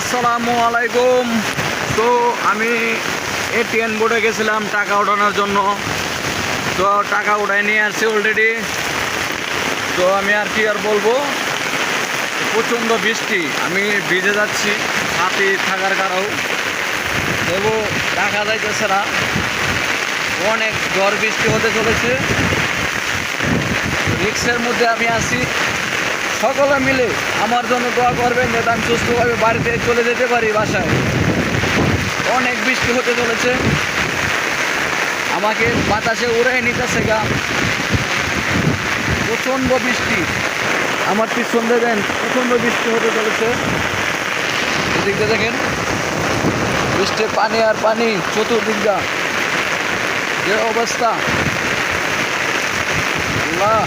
আসসালামু আলাইকুম। তো আমি এটিএন বোর্ডে গেছিলাম টাকা ওঠানোর জন্য। তো টাকা উঠাই নিয়ে আসছি অলরেডি তো আমি আর কি আর বলব? প্রচণ্ড বৃষ্টি। আমি ভিজে যাচ্ছি হাতি থাকার কারণেও তবু টাকা যাইতেছে না। অনেক ঝড় বৃষ্টি হতে চলেছে। রিক্সের মধ্যে আমি আছি। সকলে মিলে আমার জন্য দোয়া করবেন যাতে আমি সুস্থভাবে বাড়িতে চলে যেতে পারি বাসায়। অনেক বৃষ্টি হতে চলেছে। আমাকে বাতাসে উড়ে নিতেছে গা। প্রচণ্ড বৃষ্টি। আমার পিছন দেবেন প্রচণ্ড বৃষ্টি হতে চলেছে। এদিক দেখেন বৃষ্টি পানি আর পানি চতুর্দিক দা যে অবস্থা। আল্লাহ।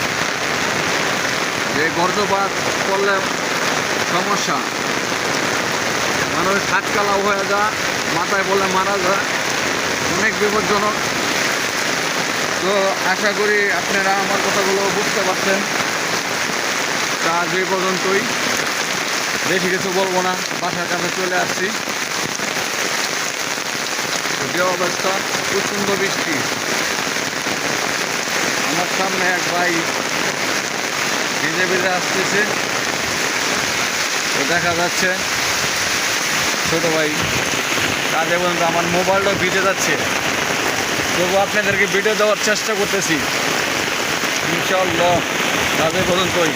যে গর্ভপাত করলে সমস্যা। মানুষ হাতকালাও হয়ে যায়, মাথায় বলে মারা যায়। অনেক বিপজ্জনক। তো আশা করি আপনারা আমার কথাগুলো বুঝতে পারছেন। আজ এই পর্যন্তই। বেশি কিছু বলব না, বাসার কাছে চলে আসছি। যে অবস্থা প্রচণ্ড বৃষ্টি। আমার সামনে এক ভাই ভিজে আসতেছে। তো দেখা যাচ্ছে, ছোট ভাই, কাজে পর্যন্ত আমার মোবাইলটা ভিজে যাচ্ছে। তবু আপনাদেরকে ভিডিও দেওয়ার চেষ্টা করতেছি। ইনশাল্লাহ কাজে পর্যন্তই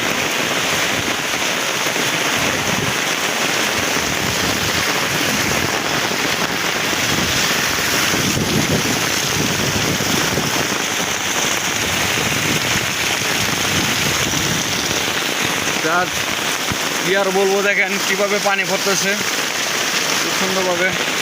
আর কি আর বলব দেখেন কীভাবে পানি পড়তেছে। খুব সুন্দরভাবে।